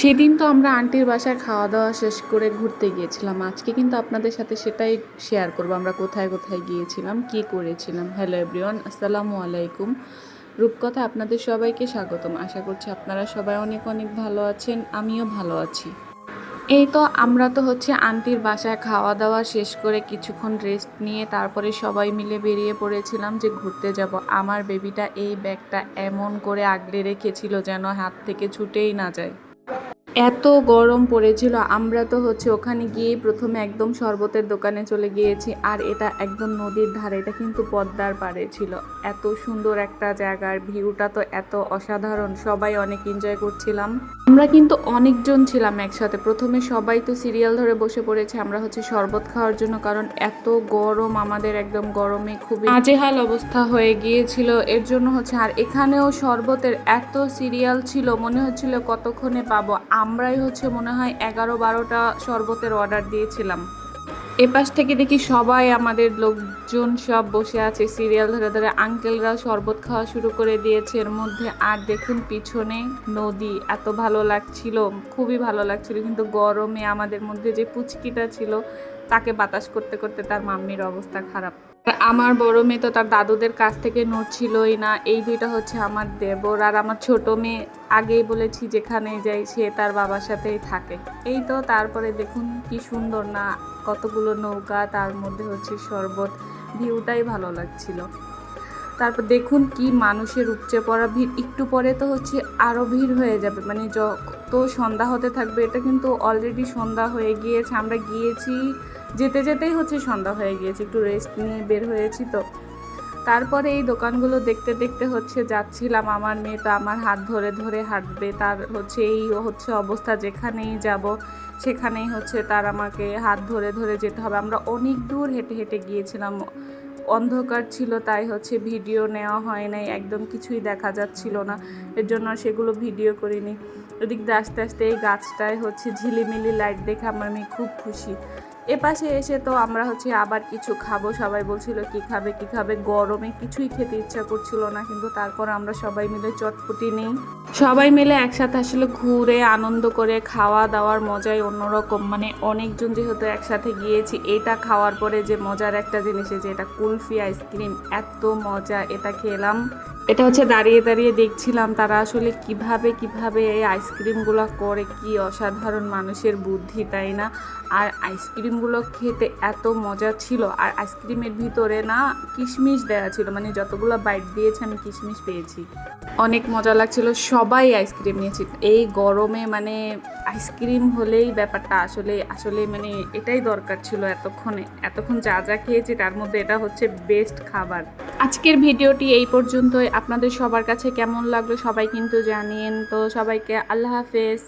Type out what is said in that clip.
সেদিন তো আমরা আন্টির বাসায় খাওয়া দাওয়া শেষ করে ঘুরতে গিয়েছিলাম। আজকে কিন্তু আপনাদের সাথে সেটাই শেয়ার করব। আমরা কোথায় কোথায় গিয়েছিলাম, কি করেছিলাম? হ্যালো এভরিওয়ান আসসালামু আলাইকুম। রূপকথা আপনাদের সবাইকে স্বাগতম। আশা করছি আপনারা সবাই অনেক অনেক ভালো আছেন, আমিও ভালো আছি। এই তো আমরা তো হচ্ছে আন্টির বাসায় খাওয়া দাওয়া শেষ করে কিছুক্ষণ রেস্ট নিয়ে তারপরে সবাই মিলে বেরিয়ে পড়েছিলাম যে ঘুরতে যাব। আমার বেবিটা এই ব্যাগটা এমন করে আগলে রেখেছিল যেন হাত থেকে ছুটেই না যায়। এত গরম পড়েছিল, আমরা তো হচ্ছে ওখানে গিয়ে প্রথমে একদম শরবতের দোকানে চলে গিয়েছি, আর এটা একদম নদীর ধারে, এটা কিন্তু পদ্মার পাড়ে ছিল। এত সুন্দর একটা জায়গার ভিউটা তো এত অসাধারণ, সবাই অনেক এনজয় করছিলাম। আমরা কিন্তু অনেকজন ছিলাম একসাথে, প্রথমে সবাই তো সিরিয়াল ধরে বসে পড়েছে, আমরা হচ্ছে শরবত খাওয়ার জন্য, কারণ এত গরম, আমাদের একদম গরমে খুবই নাজেহাল অবস্থা হয়ে গিয়েছিল। এর জন্য হচ্ছে, আর এখানেও শরবতের এত সিরিয়াল ছিল, মনে হচ্ছিল কতক্ষণে পাবো। আমরাই হচ্ছে মনে হয় এগারো বারোটা শরবতের অর্ডার দিয়েছিলাম। এপাশ থেকে দেখি সবাই আমাদের লোকজন সব বসে আছে সিরিয়াল ধরে ধরে আঙ্কেলরা শরবত খাওয়া শুরু করে দিয়েছে। এর মধ্যে আর দেখুন পিছনে নদী, এত ভালো লাগছিল, খুবই ভালো লাগছিল। কিন্তু গরমে আমাদের মধ্যে যে পুচকিটা ছিল, তাকে বাতাস করতে করতে তার মাম্মির অবস্থা খারাপ। আমার বড় মেয়ে তো তার দাদুদের কাছ থেকে নড়ছিলই না। এই দুইটা হচ্ছে আমার দেবর আর আমার ছোট মেয়ে। আগেই বলেছি যেখানে যাই সে তার বাবার সাথেই থাকে। এই তো তারপরে দেখুন কি সুন্দর না, কতগুলো নৌকা, তার মধ্যে হচ্ছে শরবত। ভিউটাই ভালো লাগছিল। তারপর দেখুন কি মানুষের উপচে পড়া ভিড়। একটু পরে তো হচ্ছে আরও ভিড় হয়ে যাবে। মানে যত সন্ধ্যা হতে থাকবে, এটা কিন্তু অলরেডি সন্ধ্যা হয়ে গিয়েছে। আমরা গিয়েছি যেতে যেতেই হচ্ছে, সন্ধ্যা হয়ে গিয়েছে, একটু রেস্ট নিয়ে বের হয়েছি তো। তারপরে এই দোকানগুলো দেখতে দেখতে হচ্ছে, যাচ্ছিলাম আমার মেয়ে তো আমার হাত ধরে ধরে হাঁটবে, তার হচ্ছে এই হচ্ছে অবস্থা, যেখানেই যাব সেখানেই হচ্ছে তার আমাকে হাত ধরে ধরে যেতে হবে। আমরা অনেক দূর হেঁটে হেঁটে গিয়েছিলাম, অন্ধকার ছিল তাই হচ্ছে ভিডিও নেওয়া হয় নাই, একদম কিছুই দেখা যাচ্ছিল না, এর জন্য সেগুলো ভিডিও করিনি। ওদিক দিয়ে আস্তে আস্তে এই গাছটায় হচ্ছে ঝিলিমিলি লাইট দেখে আমার মেয়ে খুব খুশি। এ পাশে এসে তো আমরা হচ্ছে আবার কিছু খাব। সবাই বলছিল, কি খাবে কি খাবে? গরমে কিছুই খেতে ইচ্ছা করছিল না, কিন্তু তারপর আমরা সবাই মিলে চটপটি নেই। সবাই মিলে একসাথে আসলে ঘুরে, আনন্দ করে খাওয়া দাওয়ার মজাই অন্যরকম। মানে অনেকজন যেহেতু একসাথে গিয়েছি, এটা খাওয়ার পরে যে মজার একটা জিনিস যে এটা কুলফি আইসক্রিম। এত মজা, এটা খেলাম। এটা হচ্ছে দাঁড়িয়ে দাঁড়িয়ে দেখছিলাম তারা আসলে কীভাবে কীভাবে এই আইসক্রিমগুলো করে, কি অসাধারণ মানুষের বুদ্ধি, তাই না? আর আইসক্রিমগুলো খেতে এত মজা ছিল। আর আইসক্রিমের ভিতরে না কিশমিশ দেওয়া ছিল মানে যতগুলো বাইট দিয়েছে আমি কিশমিশ পেয়েছি। অনেক মজা লাগছিল, সবাই আইসক্রিম নিয়েছি। এই গরমে মানে আইসক্রিম হলেই ব্যাপারটা আসলে আসলে মানে এটাই দরকার ছিল এতক্ষণে। এতক্ষণ যা যা খেয়েছি তার মধ্যে এটা হচ্ছে বেস্ট খাবার। আজকের ভিডিওটি এই পর্যন্তই। আপনাদের সবার কাছে কেমন লাগল সবাই কিন্তু জানেন তো সবাইকে আল্লাহ হাফেজ।